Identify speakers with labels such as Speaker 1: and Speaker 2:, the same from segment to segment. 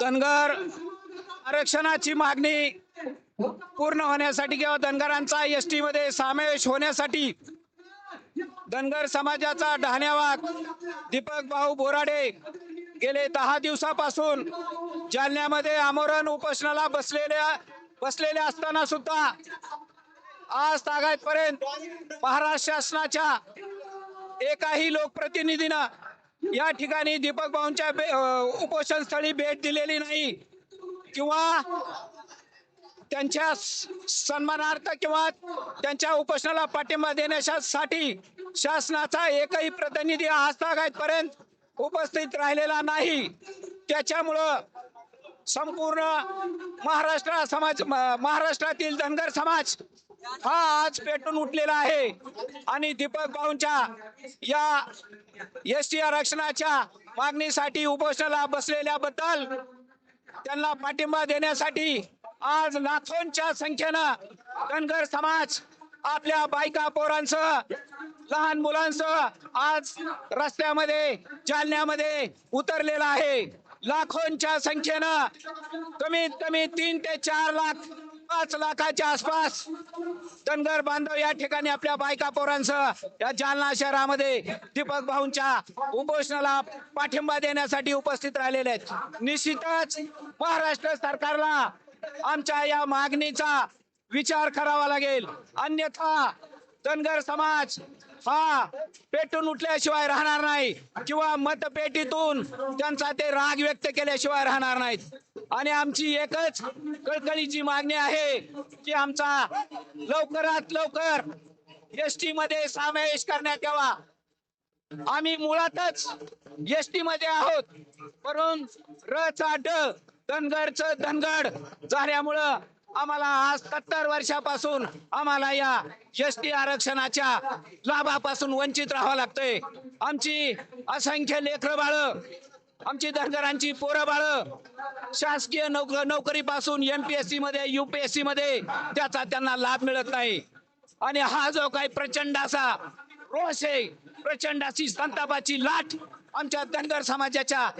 Speaker 1: धनगर आरक्षणाची मागणी पूर्ण होण्यासाठी किंवा धनगरांचा एस टी मध्ये समावेश होण्यासाठी धनगर समाजाचा ढाण्यावाग दीपक भाऊ बोराडे गेले दहा दिवसापासून जालन्यामध्ये आमरण उपोषणाला बसलेल्या बसलेले असताना सुद्धा आज तागायतपर्यंत महाराष्ट्र शासनाच्या एकाही लोकप्रतिनिधीनं या ठिकाणी दीपक भाऊंच्या उपोषण स्थळी भेट दिलेली नाही. किंवा त्यांच्या सन्मानार्थ किंवा त्यांच्या उपोषणाला पाठिंबा देण्यासाठी शासनाचा एकही प्रतिनिधी आज उपस्थित राहिलेला नाही. त्याच्यामुळं संपूर्ण महाराष्ट्र समाज महाराष्ट्रातील धनगर समाज हा आज पेटून उठलेला आहे. आणि दीपक भाऊंच्या या एस टी आरक्षणाच्या मागणीसाठी उपोषणाला बसलेल्याबद्दल त्यांना पाठिंबा देण्यासाठी आज लाखोंच्या संख्येनं धनगर समाज आपल्या बायका पोरांसह लहान मुलांसह आज रस्त्यामध्ये जालन्यामध्ये उतरलेला आहे. लाखोंच्या संख्येनं कमीत कमी तीन ते चार लाख पाच लाखाच्या आसपास धनगर बांधव या ठिकाणी आपल्या बायका पोरांसह या जालना शहरामध्ये दीपक भाऊंच्या उपोषणाला पाठिंबा देण्यासाठी उपस्थित राहिलेले आहेत. निश्चितच महाराष्ट्र सरकारला आमच्या या मागणीचा विचार करावा लागेल. अन्यथा धनगर समाज हा पेटून उठल्याशिवाय राहणार नाही किंवा मतपेटीतून त्यांचा ते राग व्यक्त केल्याशिवाय राहणार नाहीत. आणि आमची एकच कळकळीची मागणी आहे की आमचा लवकरात लवकर एस टी मध्ये समावेश करण्यात यावा. आम्ही मुळातच एस टी मध्ये आहोत. म्हणून र चा ड धनगडच धनगड झाल्यामुळं आम्हाला आज सत्तर वर्षापासून आम्हाला या एस टी आरक्षणाच्या लाभापासून वंचित राहावं लागतंय. आमची असंख्य लेकर बाळ आमची धनगरांची पोरं बाळ. शासकीय नोक नोकरीपासून एमपीएससी मध्ये युपीएससी मध्ये त्याचा त्यांना लाभ मिळत नाही. आणि हा जो काही प्रचंड असा रोष आहे प्रचंड अशी संतापाची लाट आमच्या धनगर समाजाच्या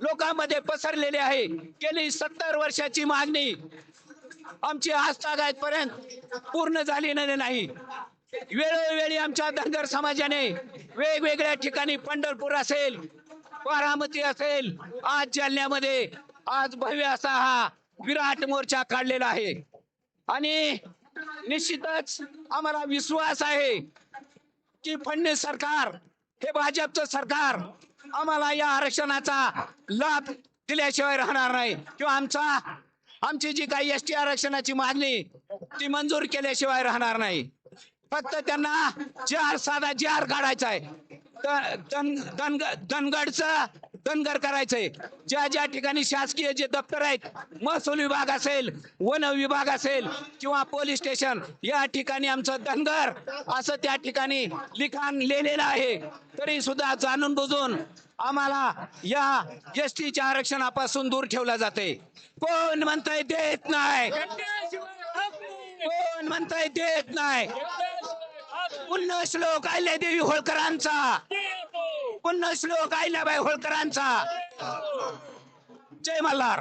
Speaker 1: लोकांमध्ये पसरलेली आहे. गेली सत्तर वर्षाची मागणी आमची आज पर्यंत पूर्ण झाली नाही. वेळोवेळी आमच्या धनगर समाजाने वेगवेगळ्या ठिकाणी पंढरपूर असेल बारामती असेल आज जालन्यामध्ये आज भव्य असा हा विराट मोर्चा काढलेला आहे. आणि निश्चितच आम्हाला विश्वास आहे की फडणवीस सरकार हे भाजपचं सरकार आम्हाला या आरक्षणाचा लाभ दिल्याशिवाय राहणार नाही. किंवा आमचा आमची जी काही एस टी आरक्षणाची मागणी ती मंजूर केल्याशिवाय राहणार नाही. फक्त त्यांना जार साधा जार काढायचा आहे धनगडचं धनगर करायचंय. ज्या ज्या ठिकाणी शासकीय जे दप्तर आहेत महसूल विभाग असेल वन विभाग असेल किंवा पोलीस स्टेशन या ठिकाणी आमचं धनगर असं त्या ठिकाणी लिखाण लिहिलेलं आहे. तरी सुद्धा जाणून बुजून आम्हाला या एस टीच्या आरक्षणापासून दूर ठेवलं जाते कोण म्हणताय देत नाही? कोण म्हणताय देत नाही? पुन्हा श्लोक आल्या देवी होळकरांचा. पुन्हा श्लोक आल्याबाई होळकरांचा. जय मल्हार.